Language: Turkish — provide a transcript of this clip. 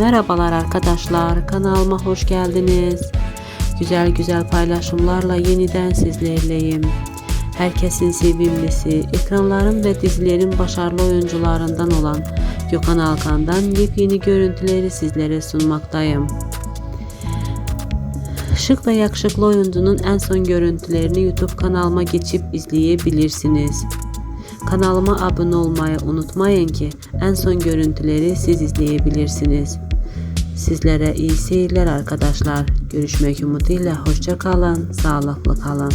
Merhabalar arkadaşlar, kanalıma hoş geldiniz. Güzel güzel paylaşımlarla yeniden sizlerleyim. Herkesin sevimlisi, ekranların ve dizilerin başarılı oyuncularından olan Gökhan Alkan'dan yepyeni görüntüleri sizlere sunmaktayım. Şık ve yakışıklı oyuncunun en son görüntülerini YouTube kanalıma geçip izleyebilirsiniz. Kanalıma abone olmayı unutmayın ki en son görüntüleri siz izleyebilirsiniz. Sizlere iyi seyirler arkadaşlar. Görüşmek umuduyla hoşça kalın, sağlıklı kalın.